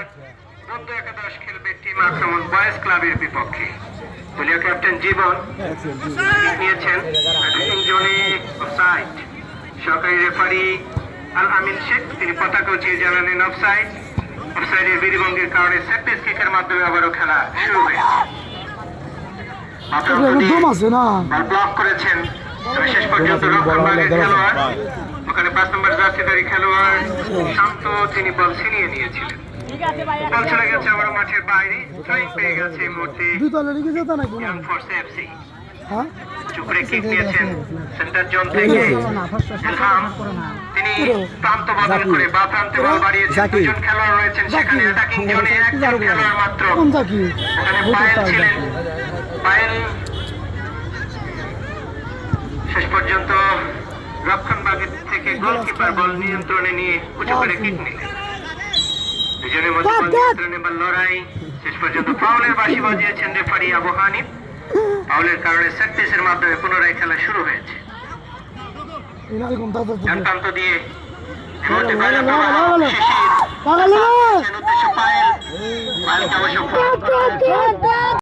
এবার একাদশ খেলবে টিম আক্রমণ বয়েজ ক্লাবের বিপক্ষে। দলীয় ক্যাপ্টেন জীবন নিয়েছেন জোনে অফসাইড সহকারী রেফারি আল আমিন শেখ তিনি পতাকা উঁচিয়ে জানালেন অফসাইড অফসাইডের বিধিভঙ্গির কারণে সেপ্টিস কিকের মাধ্যমে আবারও খেলা শুরু হয়েছে। ব্লক করেছেন শেষ পর্যন্ত রক্ষণভাগের খেলোয়াড় ওখানে পাঁচ নম্বর জার্সিদারি খেলোয়াড় শান্ত তিনি বল ছিনিয়ে নিয়েছিলেন। বল চলে গেছে আবার মাঠের বাইরে ট্রাইং পেয়ে গেছে এই মুহূর্তে দুই তলে রেখে যেত নাকি? না ফোর্স এফসি হ্যাঁ? চুপড়ে কিক নিয়েছেন সেন্টার জোন থেকে ইলহাম। তিনি প্রান্ত বদল করে বা প্রান্তে বল বাড়িয়েছেন। দুজন খেলোয়াড় রয়েছেন সেখানে অ্যাটাকিং জোনে একজন খেলোয়াড় মাত্র। ওখানে পায়েল ছিলেন। পায়েল শেষ পর্যন্ত রক্ষণভাগের থেকে গোলকিপার বল নিয়ন্ত্রণে নিয়ে উঁচু করে কিক নিলেন। দুজনের মধ্যে বল নিয়ন্ত্রণে বা লড়াই। শেষ পর্যন্ত ফাউলের বাঁশি বাজিয়েছেন রেফারি আবু হানিফ। ফাউলের কারণে সেট পিসের মাধ্যমে পুনরায় খেলা শুরু হয়েছে। এনারে কোন দাদা ডান প্রান্ত দিয়ে শুরুতে বাইরে প্রবাহ শিশির। পাগল উদ্দেশ্য পায়েল। পায়েলকে অবশ্য হয়েছে।